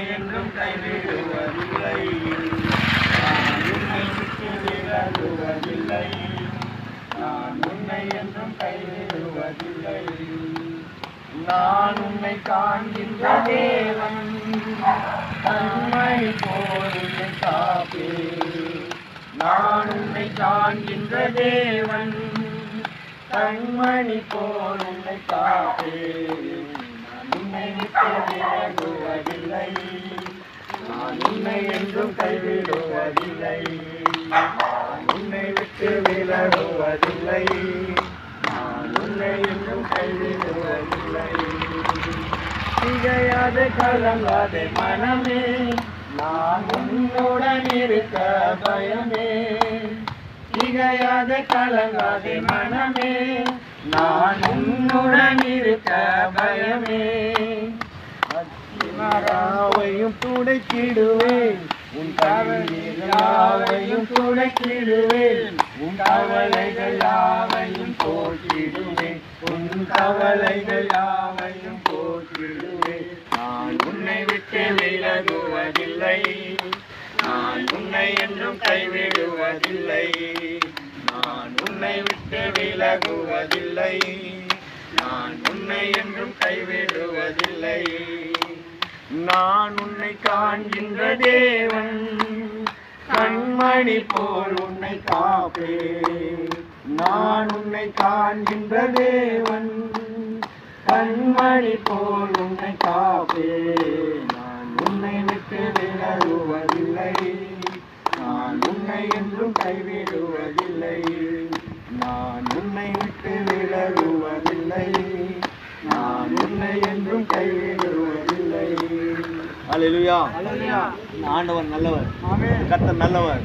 உன்னை என்றும் கைவிடுவதில்லை. நான் உன்னை விட்டு விலகுவதில்லை நான் உன்னை என்றும் கைவிடுவதில்லை. நான் உன்னை காண்கின்ற தேவன் தன்மை போல் காப்பே நான் உன்னை காண்கின்ற தேவன் கண்மணி போல் உன்னை காப்பே நான் நான் உன்னை என்றும் கைவிடுவதில்லை நான் உன்னை விட்டு விலகுவதில்லை நான் உன்னை என்றும் கைவிடுவதில்லை திகையாத கலங்காத மனமே நான் உன்னுடன் இருக்க பயமே திகையாத கலங்காத மனமே நான் உன்னுடன் இருக்க பயமே. நாராவையும் துடைக்கிடுவேன். உன் கவலையாவையும் துடைக்கிடுவேன். உன் கவலைகள் யாவையும் போக்கிடுவேன். உன் கவலைகள் யாவையும் போக்கிடுவேன். நான் உன்னை விட்டு விலகுவதில்லை. நான் உன்னை என்றும் கைவிடுவதில்லை. நான் உன்னை விட்டு விலகுவதில்லை. நான் உன்னை என்றும் கைவிடுவதில்லை. நான் உன்னை காண்கின்ற தேவன். கண்மணி போல் உன்னை காப்பே நான் உன்னை காண்கின்ற தேவன். கண்மணி போல் உன்னை காப்பே హల్లెలూయా ஆண்டவர் நல்லவர். கர்த்தர் நல்லவர்.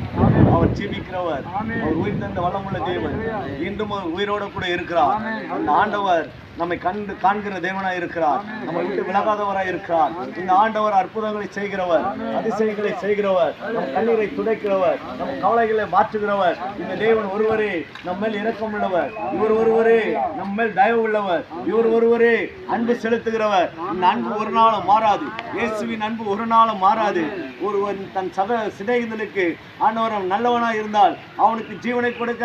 அவர் ஜீவிக்கிறவர். அவர் உயிர் தந்த வளமுள்ள தேவன். இன்றும் உயிரோட கூட இருக்கிறார். அந்த ஆண்டவர் நம்மை கண்டு காண்கிற தேவனாய் இருக்கிறார். நம்மை விட்டு விலகாதவராய் இருக்கிறார். இந்த ஆண்டவர் அற்புதங்களை செய்கிறவர். அதிசயங்களை செய்கிறவர். நம் கண்ணீரை துடைக்கிறவர். நம் கவலைகளை மாற்றுகிறவர். இந்த தேவன் ஒருவரே நம்ம மேல் இரக்கம் உள்ளவர். இவர் ஒருவரே நம்ம மேல் தயவு உள்ளவர். இவர் ஒருவரே அன்பு செலுத்துகிறவர். இந்த அன்பு ஒரு நாளும் மாறாது. இயேசுவின் அன்பு ஒரு நாளும் மாறாது. ஒருவன் தன் சத சிநேகிதனுக்கு ஆண்டவரம் நல்லவனாக இருந்தால் அவனுக்கு ஜீவனை கொடுக்க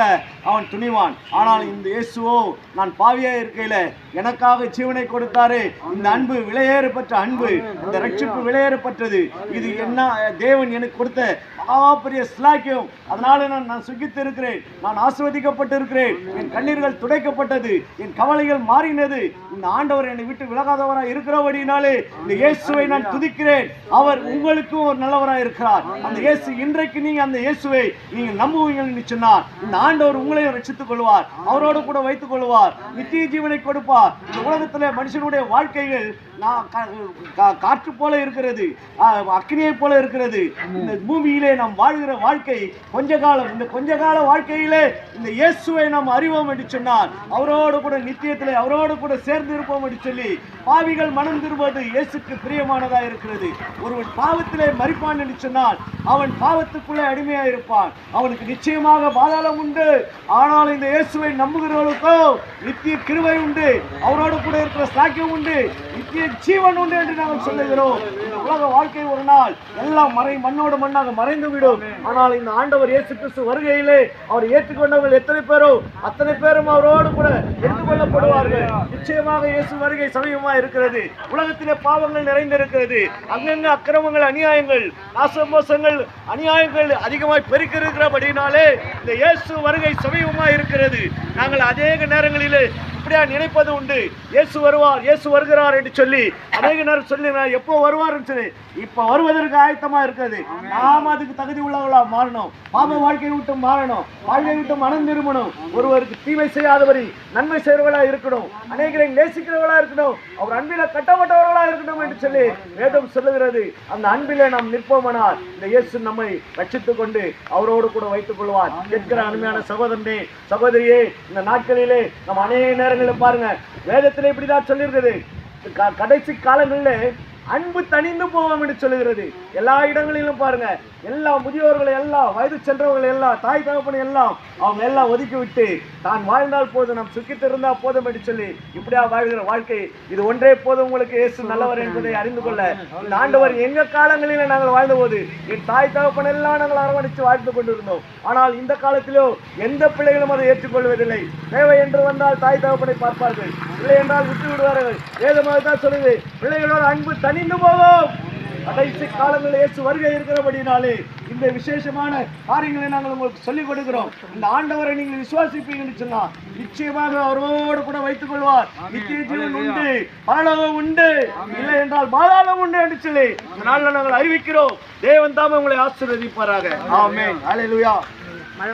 அவன் துணிவான். ஆனால் இந்த இயேசுவோ நான் பாவியாக இருக்கையில் எனக்காக ஜீவனை கொடுத்தாரு. இந்த அன்பு விலையேறப்பட்ட அன்பு இந்த ரட்சிப்பு விலையேறப்பட்டது. இது என்ன தேவன் எனக்கு கொடுத்த மகாபெரிய சிலாக்கியம். அதனால நான் நான் சுகித்து இருக்கிறேன் நான் ஆசிர்வதிக்கப்பட்டு இருக்கிறேன் என் கண்ணீர்கள் துடைக்கப்பட்டது. என் கவலைகள் மாறினது. இந்த ஆண்டவர் என்னை விட்டு விலகாதவராக இருக்கிறபடினாலே இந்த இயேசுவை நான் துதிக்கிறேன். அவர் உங்களுக்கும் ஒரு நல்லவராக இருக்கிறார். அந்த இயேசு இன்றைக்கு நீங்க அந்த இயேசுவை நீங்க நம்புவீங்கன்னு சொன்னார். இந்த ஆண்டவர் உங்களையும் ரசித்துக் கொள்வார். அவரோடு கூட வைத்துக் கொள்வார். நித்திய ஜீவனை கொடுப்பார். இந்த உலகத்தில் மனுஷனுடைய வாழ்க்கைகள் நான் கா- காற்று போல இருக்கிறது. அக்னியை போல இருக்கிறது. இந்த பூமியிலே நாம் வாழ்கிற வாழ்க்கை கொஞ்ச காலம் இந்த கொஞ்ச கால வாழ்க்கையிலே இந்த இயேசுவை நாம் அறிவோம் என்று சொன்னார் அவரோடு கூட நித்தியத்தில் அவரோடு கூட சேர்ந்து இருப்போம் என்று சொல்லி பாவிகள் மனம் திரும்புவது இயேசுக்கு பிரியமானதாக இருக்கிறது. ஒருவன் பாவத்திலே மறிப்பான் என்று சொன்னால் அவன் பாவத்துக்குள்ளே அடிமையாக இருப்பான். அவனுக்கு நிச்சயமாக பாதாளம் உண்டு. ஆனால் இந்த இயேசுவை நம்புகிறவர்களுக்கோ நித்திய கிருவை உண்டு. அவரோடு கூட இருக்கிற சாக்கியம் உண்டு. நித்திய ஜீவன் உண்டு என்று நாங்கள் சொல்லுகிறோம். உலக வாழ்க்கை ஒரு நாள். எல்லாம் மறை மண்ணோடு மண்ணாக மறைந்து விடும் ஆனால் இந்த ஆண்டவர் இயேசு கிறிஸ்து வருகையிலே அவர் ஏற்றுக்கொண்டவர்கள் எத்தனை பேரோ அத்தனை பேரும் அவரோடு கூட எடுத்துக்கொள்ளப்படுவார்கள் நிச்சயமாக இயேசு வருகை சமீபமா இருக்கிறது. உலகத்திலே பாவங்கள் நிறைந்திருக்கிறது. அங்கங்க அக்கிரமங்கள் அநியாயங்கள் நாசமோசங்கள் அநியாயங்கள் அதிகமாய் பெருக்கிருக்கிறபடினாலே இந்த இயேசு வருகை சமீபமா இருக்கிறது. நாங்கள் அநேக நேரங்களிலே இப்படியா நினைப்பது உண்டு. இயேசு வருவார் இயேசு வருகிறார் என்று சொல்லி அநேக நேரம் சொல்லி நான் எப்போ வருவார்னு சொல்லி இப்ப வருவதற்கு ஆயத்தமா இருக்கிறது. நாம் அதுக்கு தகுதி உள்ளவர்களா மாறணும். பாப வாழ்க்கையை விட்டு மாறணும். வாழ்க்கை விட்டு மனம் திரும்பணும். ஒருவருக்கு தீமை செய்யாதபடி நன்மை செய்கிறவர்களா இருக்கணும். அநேகரை நேசிக்கிறவர்களா இருக்கணும். அவர் அன்பில கட்டப்பட்டவர்களா இருக்கணும் என்று சொல்லி வேதம் சொல்லுகிறது. அந்த அன்பிலே நாம் நிற்போமானால் இந்த இயேசு நம்மை ரட்சித்துக் கொண்டு அவரோடு கூட வைத்துக் கொள்வார். கேட்கிற அருமையான சகோதரனே சகோதரியே இந்த நாட்களிலே நம்ம அநேக நேரங்களில் பாருங்க வேதத்தில் இப்படிதான் சொல்லியிருக்குது க- கடைசி காலங்களில் அன்பு தனிந்து போவோம் என்று சொல்லுகிறது. எல்லா இடங்களிலும் பாருங்க எல்லா முதியோர்களை எல்லாம் வயது சென்றவர்களை எல்லாம் தாய் தகப்பனை எல்லாம் அவங்க எல்லாம் ஒதுக்கி விட்டு தான் வாழ்ந்தால் போதும் நம் சுக்கித்திருந்தால் போதும் என்று சொல்லி இப்படியா வாழ்கிற வாழ்க்கை. இது ஒன்றே போதும் உங்களுக்கு இயேசு நல்லவர் என்பதை அறிந்து கொள்ள. இந்த ஆண்டவர் எங்க காலங்களில நாங்கள் வாழ்ந்தபோது என் தாய் தகப்பன் எல்லாம் நாங்கள் அரவணைத்து வாழ்ந்து கொண்டிருந்தோம். ஆனால் இந்த காலத்திலோ எந்த பிள்ளைகளும் அதை ஏற்றுக்கொள்வதில்லை. தேவை என்று வந்தால் தாய் தகப்பனை பார்ப்பார்கள். இல்லை என்றால் விட்டு விடுவார்கள் வேதமாக தான் சொல்லுது பிள்ளைகளோட அன்பு தனிந்து போகும் கடைசி காலங்களில் இயேசு வருகை இருக்கிறபடினாலே இந்த விசேஷமான காரியங்களை நாங்கள் உங்களுக்கு சொல்லிக் கொடுக்கிறோம். இந்த ஆண்டவரை நீங்கள் விசுவாசிப்பீங்கன்னு சொன்னா நிச்சயமாக அவரோடு கூட வைத்துக் கொள்வார். நித்திய ஜீவன் உண்டு பரலோகம் உண்டு. இல்லை என்றால் பாதாளம் உண்டு என்று சொல்லி இந்த நாளில் நாங்கள் அறிவிக்கிறோம். தேவன் தாமே உங்களை ஆசீர்வதிப்பாராக. ஆமென். ஹalleluya. மழை